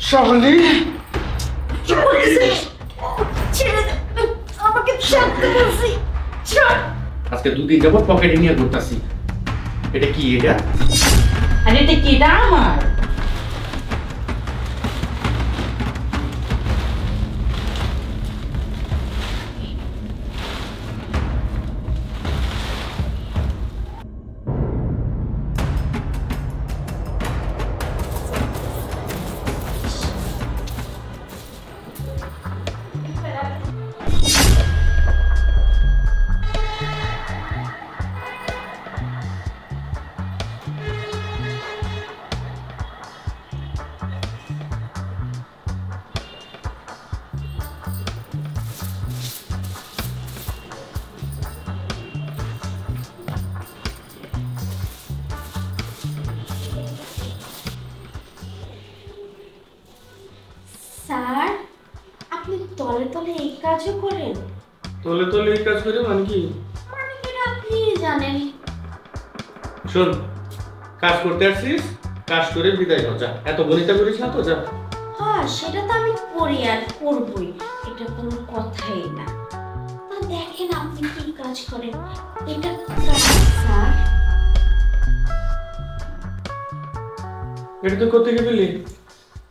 দে আমাকে ছাড়তে বলছি ছাড় আজকে দুদিন যাবত পকেটে নিয়ে ঘুরতাছি। এটা কি এটা? আরে এটা কেটা আমার? তলে তলে এই কাজও করেন? তলে তলে এই কাজ করে মানে কি? মানে এটা আপনি জানেন? শোন কাজ করতে আসছিস কাজ করে বিদায় হও যা। এত গণিতা করিস না তো যা। হ্যাঁ সেটা তো আমি করি আর করবই। এটা কোনো কথাই না। তা দেখেন আপনি কি কাজ করেন। এটা স্যার? এটা তো করতে গেলি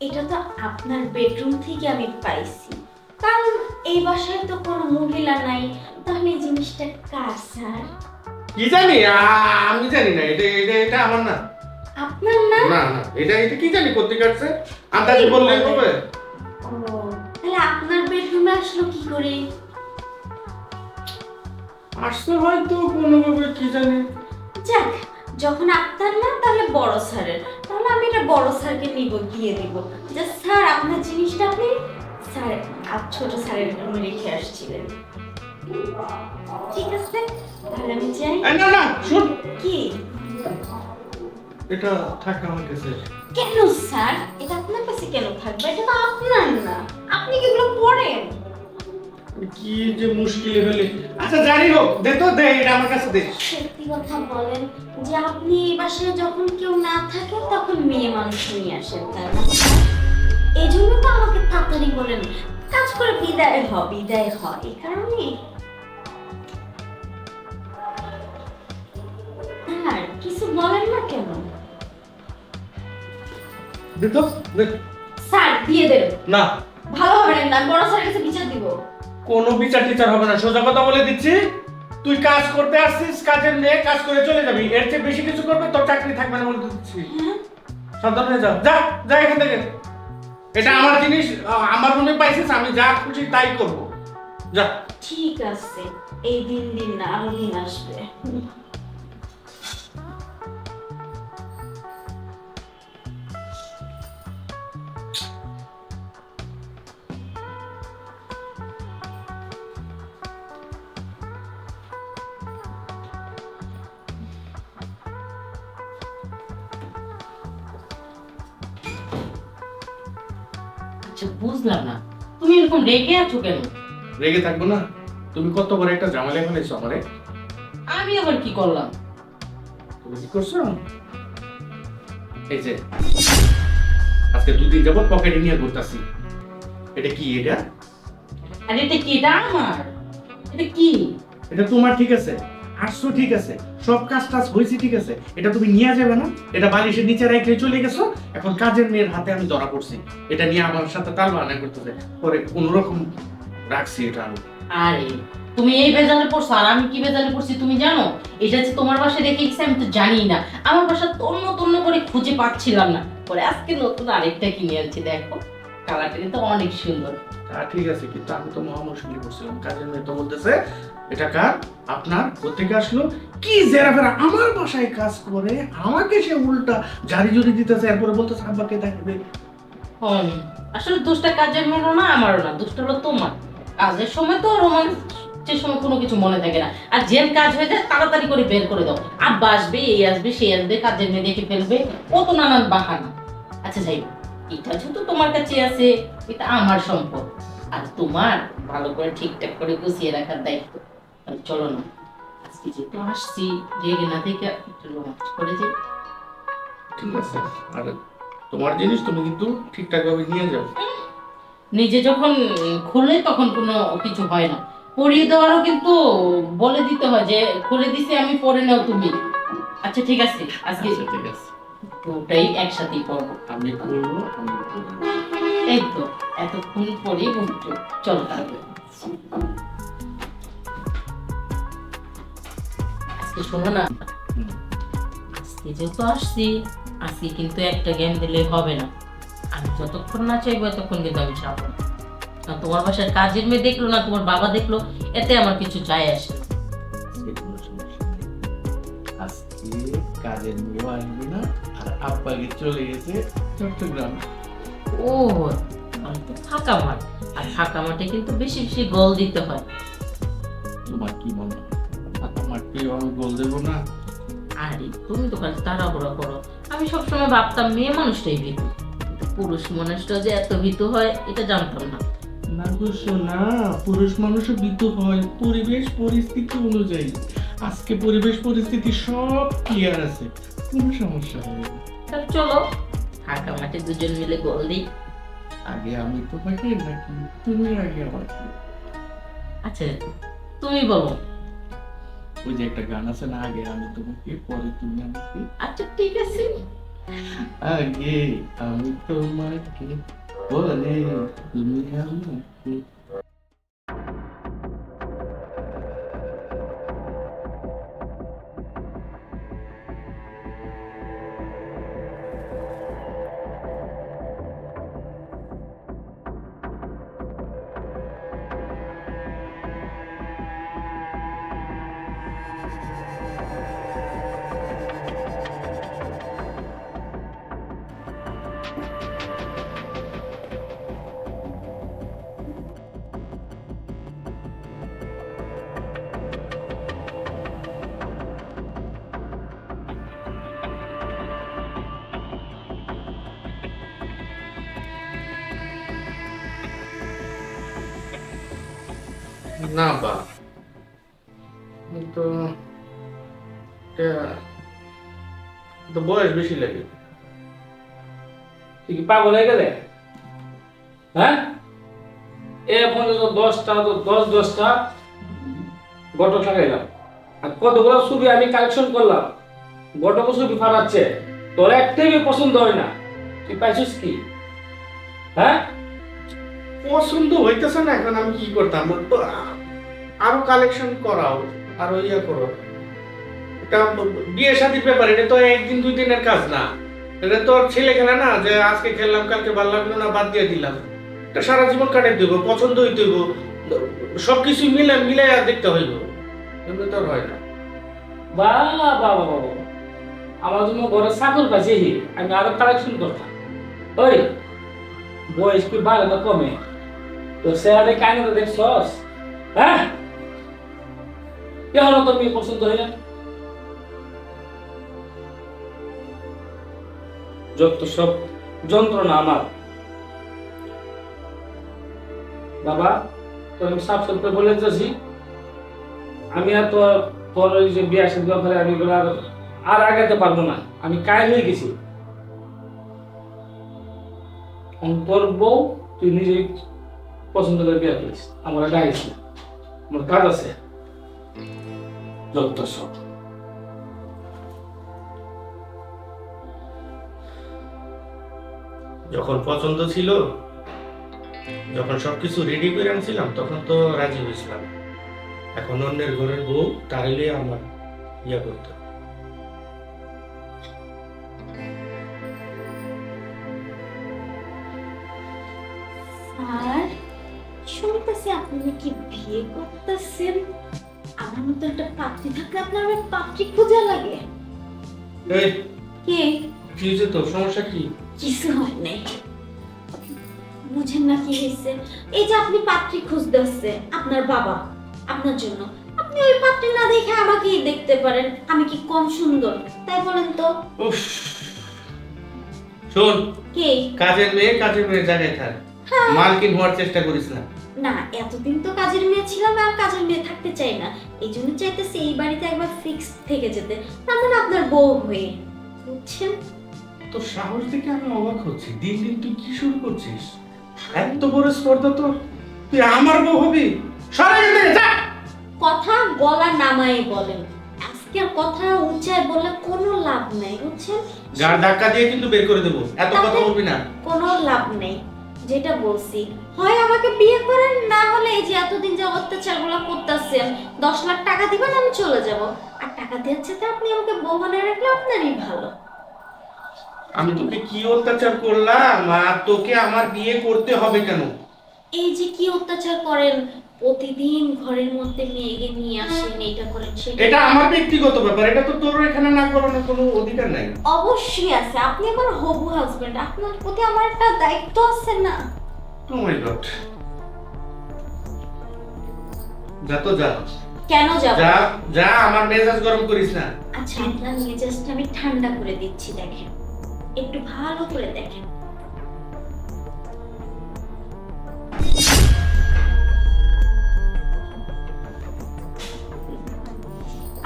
এটা তো আপনার বেডরুম থেকে আমি পাইছি। কারণ এই বাসায় তো কোনো মহিলা নাই তাহলে জিনিসটা কার স্যার? কি জানি? আমি জানি না এটা এটা এটা আমার না। আপনার না? না না এটা এটা কি জানি করতে কাটছে আন্দাজে বললে হবে। ও তাহলে আপনার বেডরুমে আসলো কি করে? আসতে হয়তো কোনোভাবে কি জানি। যাক যখন আপনার না তাহলে বড় স্যারের। তাহলে আমি এটা বড় স্যারকে নিব দিয়ে দেব। যে স্যার আপনার জিনিসটা আপনি স্যার ছোট স্যারের রুমে রেখে আসছিলেন। ঠিক আছে তাহলে আমি যাই। না না শুন। কি? এটা থাক আমার কাছে। কেন স্যার? এটা আপনার কাছে কেন থাকবে? এটা তো আপনার না। আপনি কি এগুলো পড়েন? কি যে মুশকিলে ফেলে আচ্ছা জানি হোক দে তো দে এটা আমার কাছে দে। সত্যি কথা বলেন যে আপনি এই বাসায় যখন কেউ না থাকে তখন মেয়ে মানুষ নিয়ে আসেন তাই না? এই জন্য তো আমাকে তাড়াতাড়ি বলেন কাজ করে বিদায় হ বিদায় হ এই কারণে আর কিছু বলেন না কেন? স্যার দিয়ে দেন। না। ভালো হবে না আমি বড় স্যারের কাছে বিচার দিব। কোনো বিচার টিচার হবে না সোজা কথা বলে দিচ্ছি। তুই কাজ করতে আসছিস কাজের মেয়ে কাজ করে চলে যাবি এর চেয়ে বেশি কিছু করবে তোর চাকরি থাকবে না বলে দিচ্ছি। হ্যাঁ? সাবধান হয়ে যা যা যা এখান থেকে। এটা আমার জিনিস, আমার রুমে পাইছে আমি যা খুশি তাই করব। যা। ঠিক আছে, এই দিন দিন না আরও দিন আসবে। আচ্ছা বুঝলাম না। তুমি এরকম রেগে আছো কেন? রেগে থাকব না? তুমি কত বড় একটা ঝামেলা ফেলেছো আমারে। আমি আবার কি করলাম? তুমি কি করছ? এই যে আজকে দুদিন যাবত পকেটে নিয়ে ঘুরতাছি। এটা কি এটা? আর এটা কি? এটা আমার। এটা কি? এটা তোমার ঠিক আছে। আসছো ঠিক আছে। সব কাজ টাজ হয়েছে ঠিক আছে। এটা তুমি নিয়ে যাবে না। এটা বালিশের নিচে রেখে চলে গেছো। এখন কাজের মেয়ের হাতে আমি ধরা পড়ছি। এটা নিয়ে আমার সাথে তাল বাহানা করতেছে। পরে কোন রকম রাখছি এটা আমি। আরে তুমি এই বেজালে পড়ছো আর আমি কি বেজালে পড়ছি তুমি জানো? এটা যে তোমার বাসায় রেখে গেছে আমি তো জানি না। আমার বাসা তন্ন তন্ন করে খুঁজে পাচ্ছিলাম না। পরে আজকে নতুন আরেকটা কিনে আনছি দেখো। কালারটা কিন্তু অনেক সুন্দর। তা ঠিক আছে কিন্তু আমি তো মহা মুশকিল করছিলাম কাজের মেয়ে তো বলতেছে এটা কার? আপনার কোথেকে আসলো। কি জেরা ফেরা আমার বাসায় কাজ করে, আমাকে সে উল্টা জারি জুরি দিতেছে, এরপরে বলতেছে আব্বাকে দেখবে আসলে কাজের মেয়েরও না, আমারও না। হলো তোমার। কাজের সময় তো সময় কোনো কিছু মনে থাকে না। আর কাজ হয়ে যায়, তাড়াতাড়ি করে বের করে দাও। আব্বা আসবে, এই আসবে সেই আসবে, কাজের মেয়ে দেখে ফেলবে। কত নানান বাহানা। আচ্ছা যাই এটা যেহেতু তোমার কাছে আছে, এটা আমার সম্পদ। আর তোমার ভালো করে ঠিকঠাক করে গুছিয়ে রাখার দায়িত্ব। চলো না। আজকে যেহেতু আসছি রেগে না থেকে একটু রোমান্স করে যাই ঠিক আছে। আর তোমার জিনিস তুমি কিন্তু ঠিকঠাক ভাবে নিয়ে যাও। নিজে যখন খুলে তখন কোনো কিছু হয় না। পরিয়ে দেওয়ারও কিন্তু বলে দিতে হয় যে খুলে দিছি আমি পরে নাও তুমি। আচ্ছা ঠিক আছে আজকে আচ্ছা, ঠিক আছে। ওটাই একসাথেই পড়ব আমি আমি এই তো এতক্ষণ পরে উঠছো চলো তাহলে। শোনো না। আজকে যেহেতু আসছি আজকে কিন্তু একটা গেম দিলে হবে না। আমি যতক্ষণ না চাইব ততক্ষণ কিন্তু আমি যাব না। তোমার বাসার কাজের মেয়ে দেখল না তোমার বাবা দেখল এতে আমার কিছু যায় আসে আজকে কাজের মেয়েও আসবে না আর আব্বাকে চলে গেছে চট্টগ্রাম। ও আমি তো ফাঁকা মাঠ। আর ফাঁকা মাঠে কিন্তু বেশি বেশি গোল দিতে হয়। তোমার কি মনে হয়? আমি গোল দেবো না। আরে তুমি তো খালি তাড়াহুড়া করো। আমি সবসময় ভাবতাম মেয়ে মানুষটাই ভীতু। পুরুষ মানুষটা যে এত ভীতু হয় এটা জানতাম না। না বুঝছ না পুরুষ মানুষও বিদ্যু হয়। পরিবেশ পরিস্থিতি অনুযায়ী। আজকে পরিবেশ পরিস্থিতি সব ক্লিয়ার আছে। কোনো সমস্যা হবে না। তাহলে চলো ফাঁকা মাঠে দুজন মিলে গোল দিই। আগে আমি তোমাকে নাকি তুমি আগে আমাকে? আচ্ছা তুমি বলো। ওই যে একটা গান আছে না আগে আমি তোমাকে পরে তুমি আমাকে আচ্ছা ঠিক আছে। আগে আমি তোমাকে বলে তুমি আমাকে না বা তো তো বয়স বেশি লাগে। তুই কি পাগল হয়ে গেলে? হ্যাঁ? এ পর্যন্ত দশটা তো দশ দশটা ঘটক লাগাইলাম। আর কতগুলো ছবি আমি কালেকশন করলাম। ঘটক ছবি ফাটাচ্ছে। তোর একটাই পছন্দ হয় না। তুই পাইছিস কি? হ্যাঁ? পছন্দ হইতেছে না এখন আমি কি করতাম? তো আরও কালেকশন করাও, আরও ইয়ে করো। এটা বিয়ে শাদির ব্যাপার, এটা তো একদিন দুই দিনের কাজ না। এটা তো ছেলে খেলা না, যে আজকে খেললাম, কালকে ভালো লাগল না, বাদ দিয়ে দিলাম। এটা সারা জীবন কাটাই দেবো, পছন্দ হইতে হইব। সবকিছু মিলে মিলে আর দেখতে হইব। এমনি তো হয় না। বা বাবা বাবা আমার জন্য ঘরে চাকর পাইছে আমি আরও কালেকশন করতাম। ওই, বয়স কি বাড়ে না কমে? তো স্যারে কাহিনী তো দেখছস? হ্যাঁ? কেন তোর মেয়ে পছন্দ হইলে যত সব যন্ত্রণা আমার বাবা তোর আমি সাফ সাফ বলে যাচ্ছি আমি আর তোর তোর ওই যে বিয়া সাথে ব্যাপারে আমি এগুলো আর আর আগাতে পারব না আমি কায়ল হয়ে গেছি তোর বউ তুই নিজেই পছন্দ করে বিয়া করিস আমার ডাকিস না আমার কাজ আছে সব যখন পছন্দ ছিল, যখন সবকিছু রেডি করে আনছিলাম, তখন তো রাজি হয়েছিলাম। এখন অন্যের ঘরের বউ তাহলে আমার ইয়া করতে পাত্রী থাকলে আপনার আবার পাত্রী খোঁজা লাগে। এই কে? কি হয়েছে তোর? সমস্যা কি? কিছু হয় নাই। বুঝেন না কি হয়েছে। এই যে আপনি পাত্রী খুঁজতেছে আপনার বাবা আপনার জন্য। আপনি ওই পাত্রী না দেখে আমাকেই দেখতে পারেন। আমি কি কম সুন্দর? তাই বলেন তো। উফ শোন কে? কাজের মেয়ে কাজের মেয়ে জায়গায় থাক। মালকিন হওয়ার চেষ্টা করিস না। না এতদিন তো কাজের মেয়ে ছিলাম আর কাজের মেয়ে থাকতে চাই না। এই জন্য চাইতেছি এই বাড়িতে একবার ফিক্স থেকে যেতে। তার মানে আপনার বউ হয়ে? বুঝছেন? তোর সাহস দেখে আমি অবাক হচ্ছি। দিন দিন তুই কি শুরু করছিস? এত বড় স্পর্ধা তোর। তুই আমার বউ হবি? সরে যা! কথা গলা নামায় বলেন। আজকের কথা উঁচায় বলে কোনো লাভ নাই বুঝছেন? গার ধাক্কা দিয়ে কিন্তু বের করে দেবো। এত কথা বলবি না। কোনো লাভ নেই। যেটা বলছি হয় আমাকে বিয়ে করেন না হলে এই যে এতদিন যে অত্যাচারগুলো করতেছেন দশ লাখ টাকা দিবেন আমি চলে যাব। আর টাকা দেওয়ার চেয়ে আপনি আমাকে বউ বানায় রাখলে আপনারই ভালো। আমি তোকে কি অত্যাচার করলাম? আর তোকে আমার বিয়ে করতে হবে কেন? এই যে কি অত্যাচার করেন প্রতিদিন ঘরের মধ্যে মেয়েকে নিয়ে আসেন এটা করেন সেটা এটা আমার ব্যক্তিগত ব্যাপার এটা তো তোর এখানে না করানোর কোনো অধিকার নাই। অবশ্যই আছে আপনি আমার হবু হাজবেন্ড আপনার প্রতি আমার একটা দায়িত্ব আছে না? ও মাই গড যা তো যা। কেন যাব? যা যা আমার মেজাজ গরম করিস না। আচ্ছা আপনার মেজাজটা আমি ঠান্ডা করে দিচ্ছি দেখেন। একটু ভালো করে দেখেন।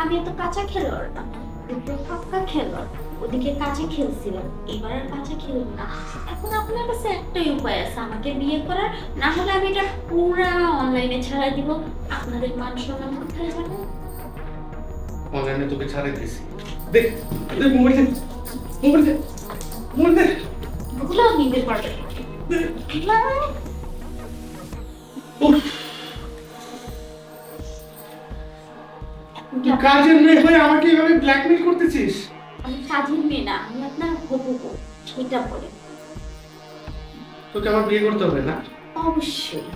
আমি এত কাঁচা খেলোয়াড় না দুটো পাক্কা খেলোয়াড়। ওদিকে কাঁচা খেলছিলাম এবার আর কাঁচা খেলব না। এখন আপনার কাছে একটাই উপায় আছে আমাকে বিয়ে করার। না হলে আমি এটা পুরা অনলাইনে ছাড়া দিব। আপনাদের মান সম্মান কোথায় যাবে অনলাইনে তোকে ছাড়াই দিছি দেখ দেখ মোবাইল দে মোবাইল দে মোবাইল দে ওগুলো নিতে পারবে না। কাজের মেয়ে হয়ে আমাকে এভাবে ব্ল্যাকমেল করতেছিস? আমি কাজের মেয়ে না আমি আপনার হবু সেটা বলে। তোকে আমার বিয়ে করতে হবে না? অবশ্যই।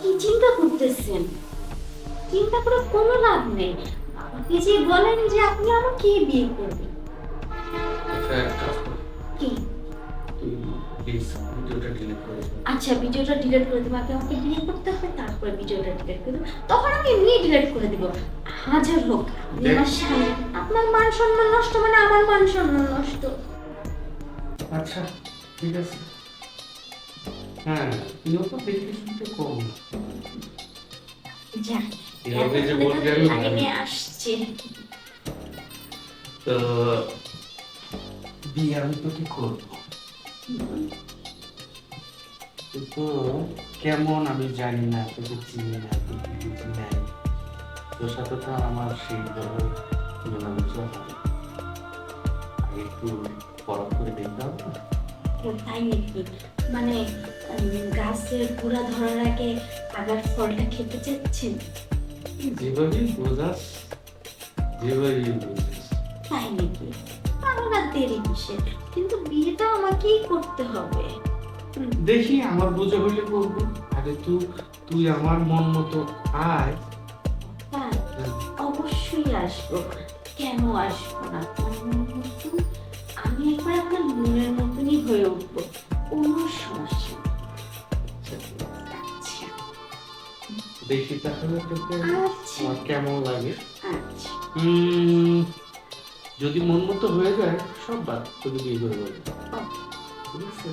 কি চিন্তা করতেছেন? চিন্তা করে কোনো লাভ নেই। আপনি যে বলেন যে আপনি আমাকে বিয়ে করবেন। আচ্ছা। কি? ভিডিওটা ডিলিট করে আচ্ছা ভিডিওটা ডিলিট করে দেবো। আগে আমাকে বিয়ে করতে হবে তারপরে ভিডিওটা ডিলিট করে দেবো। তখন আমি এমনি ডিলিট করে দেবো। হাজার হোক আমার স্বামী। আপনার মান সম্মান নষ্ট মানে আমার মান সম্মান নষ্ট। আচ্ছা ঠিক আছে। হ্যাঁ তুইও তো দেখে শুনতে কম। যাক এভাবে যে বলবি তো আমি লাইনে আসছে। তো বিয়ে আমি তোকে করব? কিন্তু কেমন আমি জানি না তোকে চিনি না তোকে বুঝি নাই। তোর সাথে তো আমার হয় আগে একটু পরখ করে দেখতে হবে না? তাই নাকি? মানে গাছের ধরার আগে আগার ফলটা খেতে চাচ্ছেন? যেভাবেই বোঝাস যেভাবেই বোঝাস। তাই নাকি? আমার আর দেরি কিসের? কিন্তু বিয়েটা আমাকেই করতে হবে। দেখি আমার বোঝা হইলে করব আরে তুই তুই আমার মন মতো আয়। তাই অবশ্যই আসব। কেন আসব না? আমি একবার আপনার মনের মতনই হয়ে উঠবো কোনো সমস্যা আচ্ছা। দেখি তাহলে তোকে আচ্ছা। আমার কেমন লাগে। আচ্ছা। যদি মন মতো হয়ে যায় সব বাদ তোকে বিয়ে করে ঠিক আছে?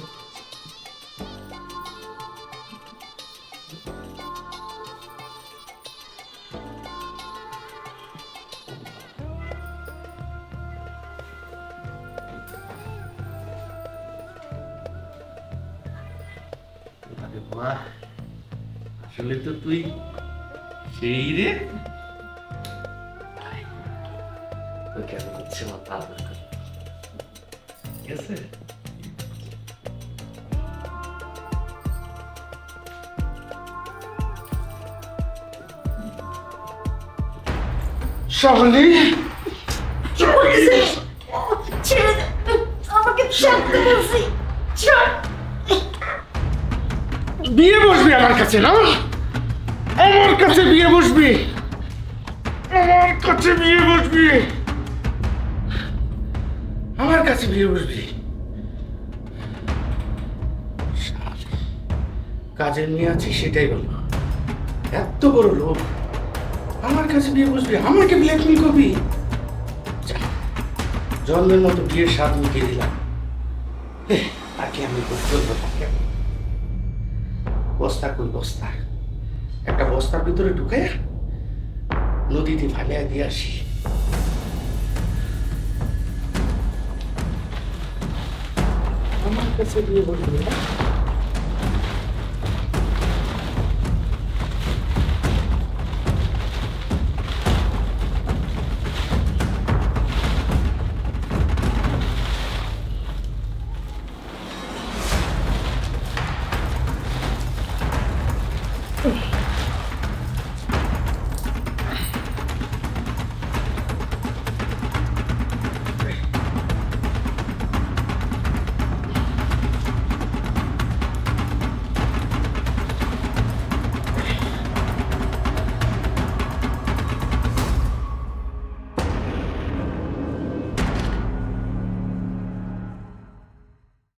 আরে বাহ আসলে তো তুই সেই রে। কেন হচ্ছে আমার ঠিক আছে? আমাকে ছাড়তে বলছি। বিয়ে বসবি আমার কাছে, না? আমার কাছে বিয়ে বসবি। আমার কাছে বিয়ে বসবি। আমার কাছে বিয়ে বসবি। কাজের মেয়ে আছি, সেটাই বলো এত বড় লোক। আমার কাছে বিয়ে বসবি, আমাকে ব্ল্যাকমেল করবি? জন্মের মতো বিয়ের স্বাদ মিটিয়ে দিলাম। আর কি আমি করতে কেন বস্তা, কই বস্তা? একটা বস্তার ভিতরে ঢুকে নদীতে ফালিয়া দিয়ে আসি। আমার কাছে দিয়ে বলবি না